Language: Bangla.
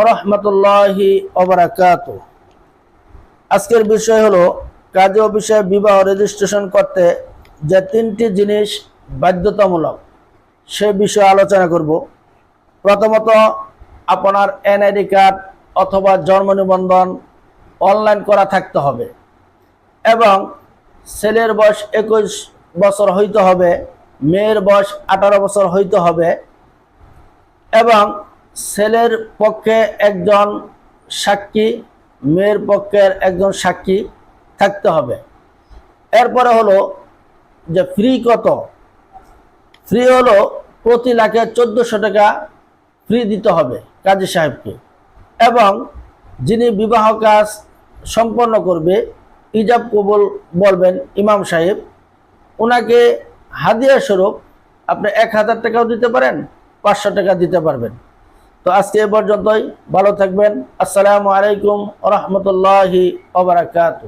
ওরহমতুল্লাহি ওবরাকাত আজকের বিষয় হলো, কাজী অফিসে বিবাহ রেজিস্ট্রেশন করতে যে তিনটি জিনিস বাধ্যতামূলক, সে বিষয়ে আলোচনা করব। প্রথমত, আপনার এনআইডি কার্ড অথবা জন্ম নিবন্ধন অনলাইন করা থাকতে হবে এবং ছেলের বয়স একুশ বছর হইতে হবে, মেয়ের বয়স আঠারো বছর হইতে হবে এবং ছেলের পক্ষে একজন সাক্ষী, মেয়ের পক্ষের একজন সাক্ষী থাকতে হবে। এরপরে হলো যে ফ্রি কত? ফ্রি হলো প্রতি লাখে চোদ্দোশো টাকা ফ্রি দিতে হবে কাজী সাহেবকে। এবং যিনি বিবাহ কাজ সম্পন্ন করবে, ইজাব কবুল বলবেন ইমাম সাহেব ওনাকে হাদিয়া স্বরূপ আপনি এক হাজার টাকাও দিতে পারেন, পাঁচশো টাকা দিতে পারবেন। তো আজকে এ পর্যন্তই। ভালো থাকবেন। আসসালামু আলাইকুম রহমতুল্লাহি ওবরাকাতু